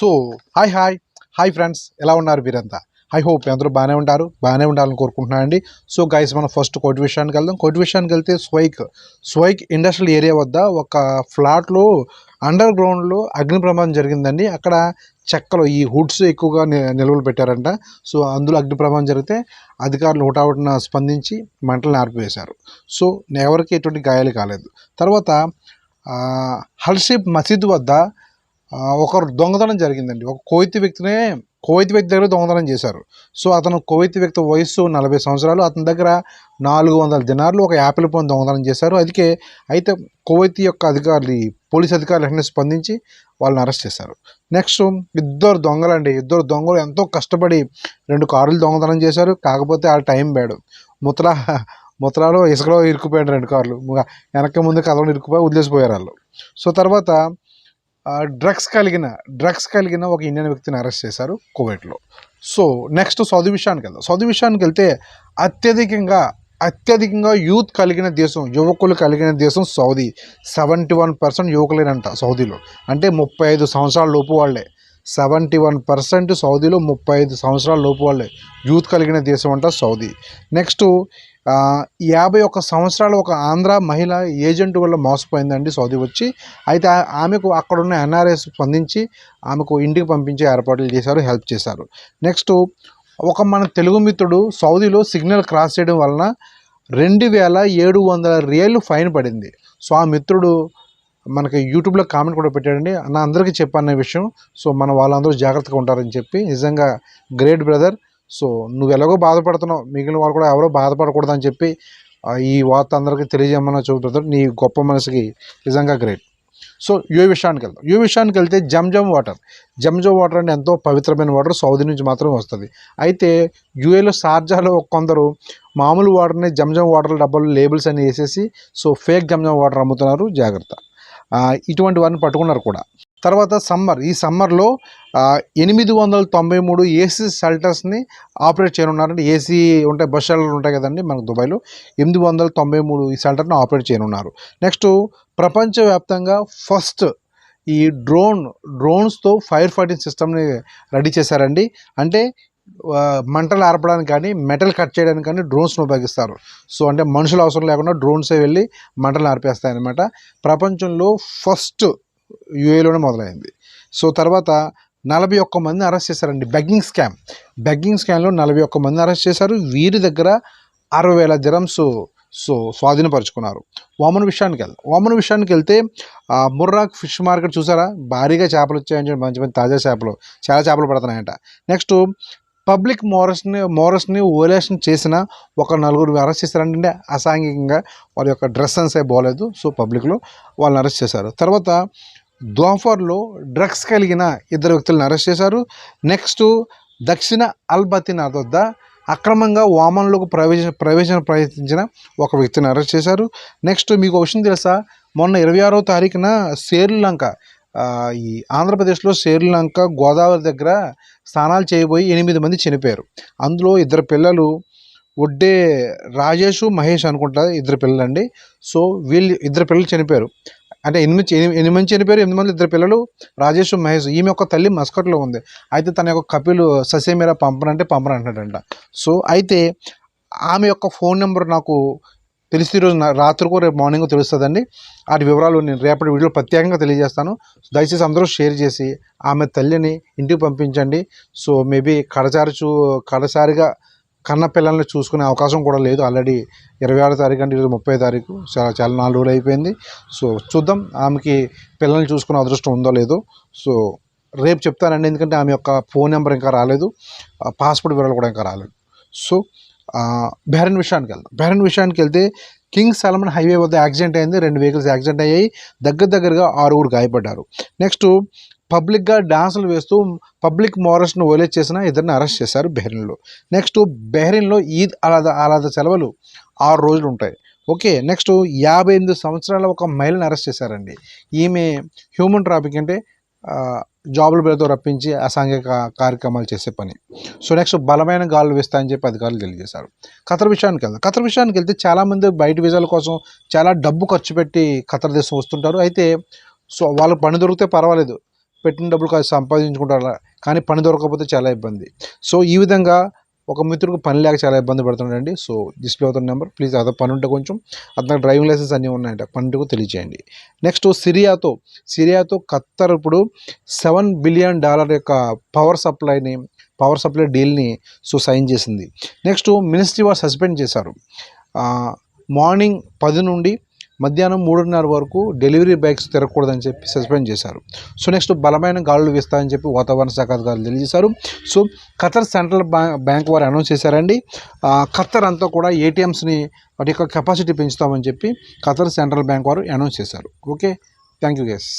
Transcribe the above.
So hi hi. Hi friends ఎలా ఉన్నారు మీరంతా? ఐ హోప్ అందరూ బాగానే ఉంటారు బాగానే ఉండాలని కోరుకుంటున్నాను అండి సో గైస్ మనం ఫస్ట్ కోటి విషయానికి వెళ్దాం. కోటి విషయానికి వెళ్తే స్వైక్ స్వైక్ ఇండస్ట్రియల్ ఏరియా వద్ద ఒక ఫ్లాట్లో అండర్ గ్రౌండ్లో అగ్ని ప్రమాదం జరిగిందండి. అక్కడ చెక్కలు ఈ హుడ్స్ ఎక్కువగా ని- నిల్వలు పెట్టారంట. సో అందులో అగ్ని ప్రమాదం జరిగితే అధికారులు హుటాహుటిన స్పందించి మంటలు ఆర్పివేశారు. సో ఎవరికి ఎటువంటి గాయాలు కాలేదు. తర్వాత ఆ, హల్షిప్ మసీద్ వద్ద ఒకరు దొంగతనం జరిగిందండి. ఒక కోయితి వ్యక్తినే కోయితి వ్యక్తి దగ్గర దొంగతనం చేశారు. సో అతను కోవైతి వ్యక్తి వయస్సు నలభై సంవత్సరాలు అతని దగ్గర నాలుగు వందల దినార్లు ఒక యాపిల్ ఫోన్ దొంగతనం చేశారు. అందుకే అయితే కోవైతి యొక్క అధికారులు పోలీస్ అధికారులు వెంటనే స్పందించి వాళ్ళని అరెస్ట్ చేశారు. నెక్స్ట్ ఇద్దరు దొంగలండి. ఇద్దరు దొంగలు ఎంతో కష్టపడి రెండు కార్లు దొంగతనం చేశారు. కాకపోతే ఆ టైం బ్యాడు. ముతలా ముతలాలో ఇసుకలో ఇరుక్కుపోయాడు రెండు కార్లు. వెనక ముందు కథలో ఇరుక్కుపోయి వదిలేసిపోయారు వాళ్ళు. సో తర్వాత డ్రగ్స్ కలిగిన డ్రగ్స్ కలిగిన ఒక ఇండియన్ వ్యక్తిని అరెస్ట్ చేశారు కువైట్లో సో నెక్స్ట్ సౌదీ విషయానికి వెళ్దాం. సౌదీ విషయానికి వెళ్తే అత్యధికంగా అత్యధికంగా యూత్ కలిగిన దేశం యువకులు కలిగిన దేశం సౌదీ సెవెంటీ వన్ పర్సెంట్ యువకులేనంట సౌదీలో అంటే ముప్పై ఐదు సంవత్సరాల లోపు వాళ్ళే. సెవెంటీ వన్ పర్సెంట్ సౌదీలో ముప్పై ఐదు సంవత్సరాల లోపు వాళ్ళే. యూత్ కలిగిన దేశం అంట సౌదీ నెక్స్ట్ యాభై ఒక్క సంవత్సరాల ఒక ఆంధ్ర మహిళ ఏజెంట్ వల్ల మోసపోయిందండి సౌదీ వచ్చి. అయితే ఆమెకు అక్కడున్న ఎన్ఆర్ఎస్ స్పందించి ఆమెకు ఇంటికి పంపించే ఏర్పాట్లు చేశారు హెల్ప్ చేశారు. నెక్స్ట్ ఒక మన తెలుగు మిత్రుడు సౌదీలో సిగ్నల్ క్రాస్ చేయడం వలన రెండు వేల ఏడు వందల రియల్ ఫైన్ పడింది. సో ఆ మిత్రుడు మనకి యూట్యూబ్లో కామెంట్ కూడా పెట్టాడండి నా అందరికీ చెప్పన్న విషయం. సో మన వాళ్ళందరూ జాగ్రత్తగా ఉంటారని చెప్పి నిజంగా గ్రేట్ బ్రదర్ సో నువ్వు ఎలాగో బాధపడుతున్నావు. మిగిలిన వాళ్ళు కూడా ఎవరో బాధపడకూడదని చెప్పి ఈ వార్త అందరికీ తెలియజేయమని చూ నీ గొప్ప మనసుకి నిజంగా గ్రేట్. సో యూ విషయానికి వెళ్తాం యూ విషయానికి వెళ్తే జమ్జమ్ వాటర్. జమ్జమ్ వాటర్ అంటే ఎంతో పవిత్రమైన వాటర్. సౌదీ నుంచి మాత్రమే వస్తుంది. అయితే యూఏలో షార్జాలో కొందరు మామూలు వాటర్ని జమ్జమ్ వాటర్ డబ్బాలు లేబుల్స్ అని వేసేసి సో ఫేక్ జమ్జమ్ వాటర్ అమ్ముతున్నారు. జాగ్రత్త. ఇటువంటి వారిని పట్టుకున్నారు కూడా. తర్వాత సమ్మర్ ఈ సమ్మర్లో ఎనిమిది వందల తొంభై మూడు ఏసీ షెల్టర్స్ని ఆపరేట్ చేయనున్నారంటే ఏసీ ఉంటాయి బస్ షెల్టర్ ఉంటాయి కదండి మనకు దుబాయ్లో. ఎనిమిది వందల తొంభై మూడు ఈ షెల్టర్ని ఆపరేట్ చేయనున్నారు. నెక్స్ట్ ప్రపంచవ్యాప్తంగా ఫస్ట్ ఈ డ్రోన్ డ్రోన్స్తో ఫైర్ ఫైటింగ్ సిస్టమ్ని రెడీ చేశారండి. అంటే మంటలు ఆర్పడానికి కానీ మెటల్ కట్ చేయడానికి కానీ డ్రోన్స్ను ఉపయోగిస్తారు. సో అంటే మనుషులు అవసరం లేకుండా డ్రోన్సే వెళ్ళి మంటలు ఆర్పేస్తాయి అనమాట ప్రపంచంలో ఫస్ట్ యూఏలోనే మొదలైంది. సో తర్వాత నలభై ఒక్క మంది అరెస్ట్ చేశారండి. Begging scam. బెగ్గింగ్ స్కామ్లో నలభై ఒక్క మంది అరెస్ట్ చేశారు. వీరి దగ్గర అరవై వేల దిరమ్స్ సో స్వాధీనపరుచుకున్నారు. వామన్ విషయానికి వెళ్దాం. వామన్ విషయానికి వెళ్తే ముర్రాక్ ఫిష్ మార్కెట్ చూసారా? భారీగా చేపలు వచ్చాయని మంచి మంచి తాజా చేపలు చాలా చేపలు పడుతున్నాయంట. నెక్స్ట్ పబ్లిక్ మోరస్ని మోరస్ని ఓలేషన్ చేసిన ఒక నలుగురు అరెస్ట్ చేశారంటే అసాంఘికంగా వాళ్ళ యొక్క డ్రెస్ సెన్స్ ఏ బాగోలేదు సో పబ్లిక్లో వాళ్ళని అరెస్ట్ చేశారు. తర్వాత దోఫర్లో డ్రగ్స్ కలిగిన ఇద్దరు వ్యక్తులను అరెస్ట్ చేశారు. నెక్స్ట్ దక్షిణ అల్బతినాథ్ వద్ద అక్రమంగా వామన్లోకి ప్రవేశ ప్రవేశం ప్రయత్నించిన ఒక వ్యక్తిని అరెస్ట్ చేశారు. నెక్స్ట్ మీకు విషయం తెలుసా? మొన్న ఇరవై ఆరో తారీఖున శ్రీలంక ఈ ఆంధ్రప్రదేశ్లో శ్రీలంక గోదావరి దగ్గర స్నానాలు చేయబోయి ఎనిమిది మంది చనిపోయారు. అందులో ఇద్దరు పిల్లలు ఒడ్డే రాజేష్ మహేష్ అనుకుంటా ఇద్దరు పిల్లలండి. సో వీళ్ళు ఇద్దరు పిల్లలు చనిపోయారు. అంటే ఎనిమిది ఎనిమిది ఎనిమిది మంది చనిపోయారు ఎనిమిది మంది ఇద్దరు పిల్లలు రాజేష్ మహేష్ ఈమె యొక్క తల్లి మస్కట్లో ఉంది. అయితే తన యొక్క కపిలు ససేమీరా పంపనంటే పంపనంటాడంట సో అయితే ఆమె యొక్క ఫోన్ నెంబర్ నాకు తెలిసి ఈరోజు రాత్రికో రేపు మార్నింగ్ తెలుస్తుందండి. వాటి వివరాలు నేను రేపటి వీడియోలో ప్రత్యేకంగా తెలియజేస్తాను. దయచేసి అందరూ షేర్ చేసి ఆమె తల్లిని ఇంటికి పంపించండి. సో మేబీ కడచారుచు చూ కడసారిగా కన్న పిల్లల్ని చూసుకునే అవకాశం కూడా లేదు. ఆల్రెడీ ఇరవై ఆరో తారీఖు అంటే ఈరోజు ముప్పై తారీఖు చాలా చాలా నాలుగు రోజులు అయిపోయింది. సో చూద్దాం ఆమెకి పిల్లల్ని చూసుకునే అదృష్టం ఉందో లేదో. సో రేపు చెప్తానండి. ఎందుకంటే ఆమె యొక్క ఫోన్ నెంబర్ ఇంకా రాలేదు. పాస్పోర్ట్ వివరాలు కూడా ఇంకా రాలేదు. సో బెహరన్ విషయానికి వెళ్దాం. బెహరన్ విషయానికి వెళ్తే కింగ్ సల్మన్ హైవే వద్ద యాక్సిడెంట్ అయింది. రెండు వెహికల్స్ యాక్సిడెంట్ అయ్యాయి. దగ్గర దగ్గరగా ఆరుగురు గాయపడ్డారు. నెక్స్ట్ పబ్లిక్గా డాన్సులు వేస్తూ పబ్లిక్ మోరల్స్ను ఓలేజ్ చేసిన ఇద్దరిని అరెస్ట్ చేశారు బెహ్రెన్లో. నెక్స్ట్ బెహ్రెన్లో ఈద్ అలాద అలాద సెలవులు ఆరు రోజులు ఉంటాయి. ఓకే నెక్స్ట్ యాభై ఎనిమిది సంవత్సరాల ఒక మహిళను అరెస్ట్ చేశారండి. ఈమె హ్యూమన్ ట్రాఫిక్ అంటే జాబుల పేరుతో రప్పించి అసాంఘిక కార్యక్రమాలు చేసే పని. సో నెక్స్ట్ బలమైన గాలు వేస్తాయని చెప్పి అధికారులు తెలియజేశారు. ఖతర్ విషయానికి వెళ్దాం. ఖతర్ విషయానికి వెళ్తే చాలామంది బయట వీసాల కోసం చాలా డబ్బు ఖర్చు పెట్టి ఖతర్ దేశం వస్తుంటారు. అయితే సో వాళ్ళకి పని దొరికితే పర్వాలేదు. పెట్టిన డబ్బులు కాదు సంపాదించుకుంటారు కానీ పని దొరకకపోతే చాలా ఇబ్బంది. సో ఈ విధంగా ఒక మిత్రుడికి పని లేక చాలా ఇబ్బంది పడుతున్నాడండి. సో డిస్ప్లే అవుతున్న నెంబర్. ప్లీజ్ అదే పని ఉంటే కొంచెం అతను డ్రైవింగ్ లైసెన్స్ అన్నీ ఉన్నాయంట. పన్నెండుకు తెలియజేయండి నెక్స్ట్ సిరియాతో. సిరియాతో ఖత్తర్ ఇప్పుడు సెవెన్ బిలియన్ డాలర్ యొక్క పవర్ సప్లైని పవర్ సప్లై డీల్ని సో సైన్ చేసింది. నెక్స్ట్ మినిస్ట్రీ వారు సస్పెండ్ చేశారు. మార్నింగ్ పది నుండి మధ్యాహ్నం మూడున్నర వరకు డెలివరీ బ్యాగ్స్ తిరగకూడదని చెప్పి సస్పెండ్ చేశారు. సో నెక్స్ట్ బలమైన గాలులు వీస్తాయని చెప్పి వాతావరణ శాఖ అధికారులు తెలియజేశారు. So Qatar central bank bank వారు అనౌన్స్ చేశారండి. ఖతర్ అంతా కూడా ఏటీఎంస్ని వాటి యొక్క కెపాసిటీ పెంచుతామని చెప్పి ఖతర్ సెంట్రల్ బ్యాంక్ వారు అనౌన్స్ చేశారు. ఓకే? Thank you guys